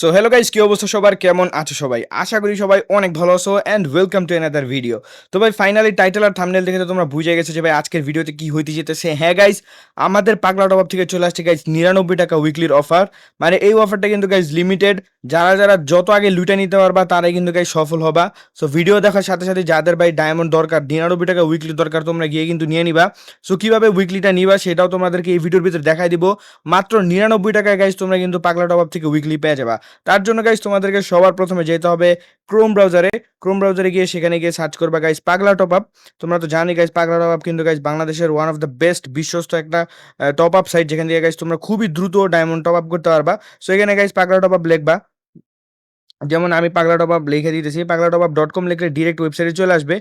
So hello guys কি অবস্থা সবার? কেমন আছো সবাই? আশা করি সবাই অনেক ভালো আছো and welcome to another video তো ভাই ফাইনালি টাইটেল আর থামনেল দেখে তো তোমরা বুঝে গেছো যে ভাই আজকের ভিডিওতে কি হইতে যেতেছে। হ্যাঁ গাইজ আমাদের পাগলা টপ থেকে চলে আসছে গাইজ নিরানব্বই টাকা উইকলির অফার মানে এই অফারটা কিন্তু গাইজ লিমিটেড যারা যারা যত আগে লুটে নিতে পারবা, তারাই কিন্তু গাইজ সফল হবা। সো ভিডিও দেখার সাথে সাথে যাদের ভাই ডায়মন্ড দরকার, নিরানব্বই টাকা উইকলি দরকার, তোমরা গিয়ে কিন্তু নিয়ে নিবা। সো কীভাবে উইকলিটা নিবা সেটাও তোমাদেরকে এই ভিডিওর ভিতরে দেখাই দিব। মাত্র নিরানব্বই টাকায় গাইজ তোমরা কিন্তু পাগলা টপ থেকে উইকলি পেয়ে যাবা। তার জন্য গাইস তোমাদেরকে সবার প্রথমে যেতে হবে ক্রোম ব্রাউজারে ক্রোম ব্রাউজারে গিয়ে সেখানে গিয়ে সার্চ করবা গাইস পাগলা টপ আপ তোমরা তো জানি গাইস পাগলা টপ আপ কিন্তু গাইজ বাংলাদেশের ওয়ান অফ দ্য বেস্ট বিশ্বস্ত একটা টপ আপ সাইট যেখান থেকে গাইস তোমরা খুবই দ্রুত ডায়মন্ড টপ আপ করতে পারবা। সো এখানে গাইস পাগলা টপ আপ লিখবা। যেমন আমি পাগলা টপ আপ লিখে দিতেছি, পাগলা টপ আপ ডট কম লিখলে ডিরেক্ট ওয়েবসাইটে চলে আসবে।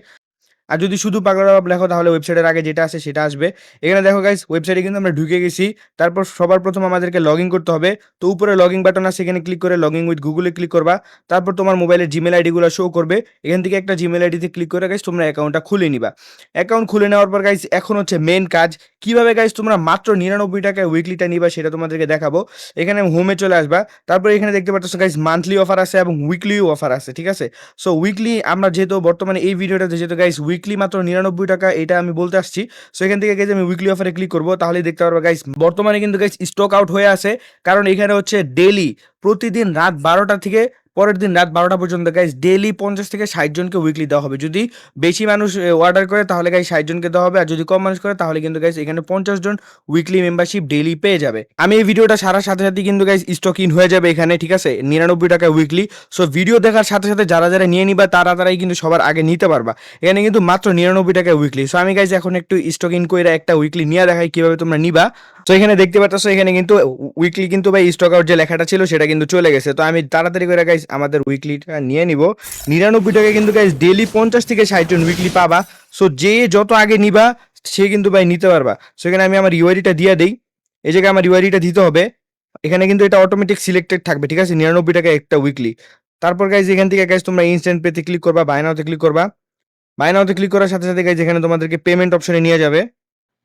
আর যদি শুধু পাগলা আপ লেখো, তাহলে ওয়েবসাইটের আগে যেটা আছে সেটা আসবে। এখানে দেখো গাইস ওয়েবসাইটে কিন্তু আমরা ঢুকে গেছি। তারপর সবার প্রথম আমাদেরকে লগ করতে হবে। তো উপরে লগ বাটন আছে, এখানে ক্লিক করে লগ উইথ গুগলে ক্লিক করবা। তারপর তোমার মোবাইলের জিমেল আইডিগুলো শো করবে। এখান থেকে একটা জিমেল আইডিতে ক্লিক করে গাইস তোমরা অ্যাকাউন্টটা খুলে নিবা। অ্যাকাউন্ট খুলে নেওয়ার পর গাইস এখন হচ্ছে মেন কাজ। কীভাবে গাইস তোমরা মাত্র নিরানব্বই টাকায় উইকলিটা নিবা সেটা তোমাদেরকে দেখাবো। এখানে হোমে চলে আসবা। তারপর এখানে দেখতে পাচ্ছ গাইস মান্থলি অফার আছে এবং উইকলিও অফার আছে, ঠিক আছে? সো উইকলি আমরা যেহেতু বর্তমানে এই ভিডিওটাতে যেহেতু গাইস উইকলি মাত্র নিরানব্বই টাকা, এটা আমি বলতে আসছি। সো এখান থেকে গেছে আমি উইকলি অফারে ক্লিক করব তাহলে দেখতে পারব গাইস বর্তমানে কিন্তু গাইস স্টক আউট হয়ে আছে। কারণ এখানে হচ্ছে ডেলি প্রতিদিন রাত বারোটা থেকে পরের দিন রাত বারোটা পর্যন্ত গাইস ডেলি পঞ্চাশ থেকে ষাট জনকে উইকলি দেওয়া হবে। যদি বেশি মানুষ অর্ডার করে, তাহলে গাইস ষাট জনকে দেওয়া হবে। আর যদি কম মানুষ করে, তাহলে কিন্তু গাইস এখানে পঞ্চাশ জন উইকলি মেম্বারশিপ ডেলি পেয়ে যাবে। আমি এই ভিডিওটা সারার সাথে সাথে কিন্তু গাইস স্টক ইন হয়ে যাবে এখানে, ঠিক আছে? নিরানব্বই টাকা উইকলি সো ভিডিও দেখার সাথে সাথে যারা যারা নিয়ে নিবা, তারা তারাই কিন্তু সবার আগে নিতে পারবা। এখানে কিন্তু মাত্র নিরানব্বই টাকা উইকলি সো আমি গাইস এখন একটু স্টক ইন করে একটা উইকলি নিয়ে দেখাই কীভাবে তোমরা নিবা। তো এখানে দেখতে পাচ্ছ এখানে কিন্তু উইকলি কিন্তু, ভাই স্টক আউট যে লেখাটা ছিল, সেটা কিন্তু চলে গেছে। তো আমি তাড়াতাড়ি করে গাইস আমাদের উইকলিটা নিয়ে নিব। নিরানব্বই টাকা কিন্তু গাইস ডেলি পঞ্চাশ থেকে ষাট জন উইকলি পাবা। সো যে যত আগে নিবা, সে কিন্তু ভাই নিতে পারবা। সো এখানে আমি আমার ইউআইডিটা দিয়ে দিই। এই জায়গায় আমার ইউআইডিটা দিতে হবে। এখানে কিন্তু এটা অটোমেটিক সিলেক্টেড থাকবে, ঠিক আছে? নিরানব্বই টাকা একটা উইকলি তারপর গাইজ এখান থেকে গাইজ তোমরা ইনস্ট্যান্ট পেতে ক্লিক করবা বাইনাওতে ক্লিক করবা। বাইনাওতে ক্লিক করার সাথে সাথে গাইজ এখানে তোমাদেরকে পেমেন্ট অপশনে নিয়ে যাবে।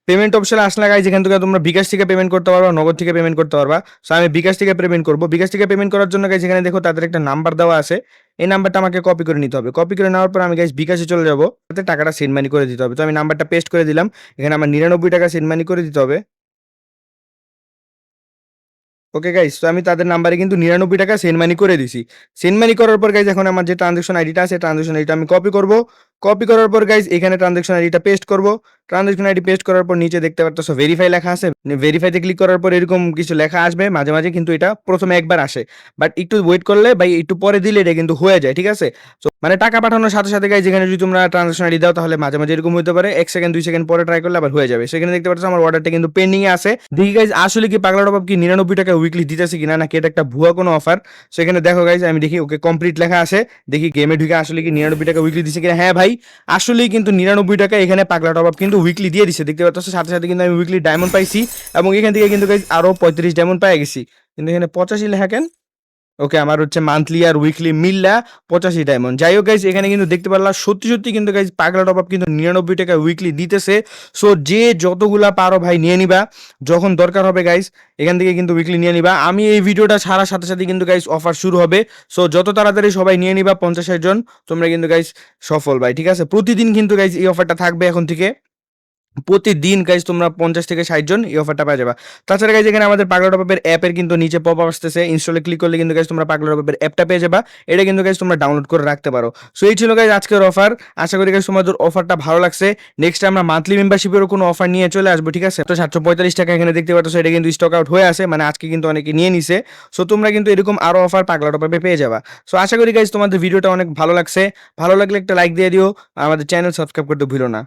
পেমেন্ট অপশনে আসলে গাইজ এখান থেকে তোমরা বিকাশ থেকে পেমেন্ট করতে পারবা, নগদ থেকে পেমেন্ট করতে পারবা। সো আমি বিকাশ থেকে পেমেন্ট করব। বিকাশ থেকে পেমেন্ট করার জন্য গাইজ এখানে দেখো তাদের একটা নাম্বার দেওয়া আছে। এই নাম্বারটা আমাকে কপি করে নিতে হবে। কপি করে নেওয়ার পর আমি গাইজ বিকাশে চলে যাব। তাতে টাকাটা সেন্ড মানি করে দিতে হবে। তো আমি নাম্বারটা পেস্ট করে দিলাম। এখানে আমার নিরানব্বই টাকা সেন্ড মানি করে দিতে হবে। ওকে গাইস তো আমি তাদের নাম্বারে কিন্তু নিরানব্বই টাকা সেন্ড মানি করে দিছি। সেন্ড মানি করার পর গাইজ এখন আমার যে ট্রানজেকশন আইডিটা আছে ট্রানজেকশন আইডিটা আমি কপি করব। কপি করার পর গাইজ এখানে ট্রানজেকশন আইডিটা পেস্ট করব। ট্রানজেকশন আইডি পেস্ট করার পর নিচে দেখতে পাচ্ছ ভেরিফাই লেখা আছে। ভেরিফাইতে ক্লিক করার পর এরকম কিছু লেখা আসবে মাঝে মাঝে কিন্তু এটা প্রথমে একবার আসে। বাট একটু ওয়েট করলে বা একটু পরে দিলে এটা কিন্তু হয়ে যায়, ঠিক আছে? তো মানে টাকা পাঠানোর সাথে সাথে গাইজ এখানে যদি তোমরা ট্রানজেকশন আইডি দাও তাহলে মাঝে মাঝে এরকম হতে পারে। এক সেকেন্ড দুই সেকেন্ড পরে ট্রাই করলে আবার হয়ে যাবে। সেখানে দেখতে পাচ্ছ আমার অর্ডারটা কিন্তু পেন্ডিং এ আছে। দেখি গাইজ আসলে কি পাগলা টপ কি নিরানব্বই টাকা উইকলি দিতেছে কিনা নাকি এটা একটা ভুয়া কোনো অফার সেখানে দেখো গাইজ আমি দেখি ওকে কমপ্লিট লেখা আছে। দেখি গেমে ঢুকে আসলে কি নিরানব্বই টাকা উইকলি দিছে কিনা? হ্যাঁ ভাই, আসলেই কিন্তু নিরানব্বই টাকা এখানে পাগলা টপ কিন্তু উইকলি দিয়ে দিছে, দেখতে পাচ্ছ? সাথে সাথে কিন্তু আমি উইকলি ডায়মন্ড পাইছি এবং এখান থেকে কিন্তু guys আরও পঁয়ত্রিশ ডায়মন্ড পাই গেছি। কিন্তু এখানে পঁচাশি লেখা কেন ওকে আমার হচ্ছে মান্থলি আর উইকলি মিললা পঁচাশি ডায়মন্ড যাই হোক এখানে কিন্তু দেখতে পারলাম সত্যি সত্যি কিন্তু গাইজ পাগলা টপ আপ কিন্তু নিরানব্বই টাকা উইকলি দিতেছে। সো যে যতগুলা পারো ভাই নিয়ে নিবা, যখন দরকার হবে গাইজ এখান থেকে কিন্তু উইকলি নিয়ে নিবা। আমি এই ভিডিওটা ছাড়ার সাথে সাথে কিন্তু গাইজ অফার শুরু হবে। সো যত তাড়াতাড়ি সবাই নিয়ে নিবা, পঞ্চাশ জন, তোমরা কিন্তু গাইজ সফল ভাই, ঠিক আছে? প্রতিদিন কিন্তু গাইজ এই অফারটা থাকবে এখন থেকে। প্রতিদিন গাইজ তোমরা পঞ্চাশ থেকে ষাট জন এই অফারটা পেয়ে যাবা। তাছাড়া গাইজ এখানে আমাদের পাগলা টপের অ্যাপের কিন্তু নিচে পপ আসতেছে। ইনস্টলে ক্লিক করলে কিন্তু গাইজ তোমরা পাগলা টপের অ্যাপটা পেয়ে যাবা। এটা কিন্তু গাইজ তোমরা ডাউনলোড করে রাখতে পারো। সো এই ছিল গাইজ আজকের অফার আশা করি গাইজ তোমাদের অফারটা ভালো লাগছে। নেক্সট আমরা মান্থলি মেম্বারশিপেরও কোনো অফার নিয়ে চলে আসব, ঠিক আছে? তো সাতশো পঁয়তাল্লিশ টাকা এখানে দেখতে পাচ্ছ, এটা কিন্তু স্টক আউট হয়ে আছে। মানে আজকে কিন্তু অনেকে নিয়ে নিছে। সো তোমরা কিন্তু এরকম আরও অফার পাগলা টপে পেয়ে যাবা। সো আশা করি গাইজ তোমাদের ভিডিওটা অনেক ভালো লাগছে। ভালো লাগলে একটা লাইক দিয়ে দিও। আমাদের চ্যানেল সাবস্ক্রাইব করতে ভুলো না।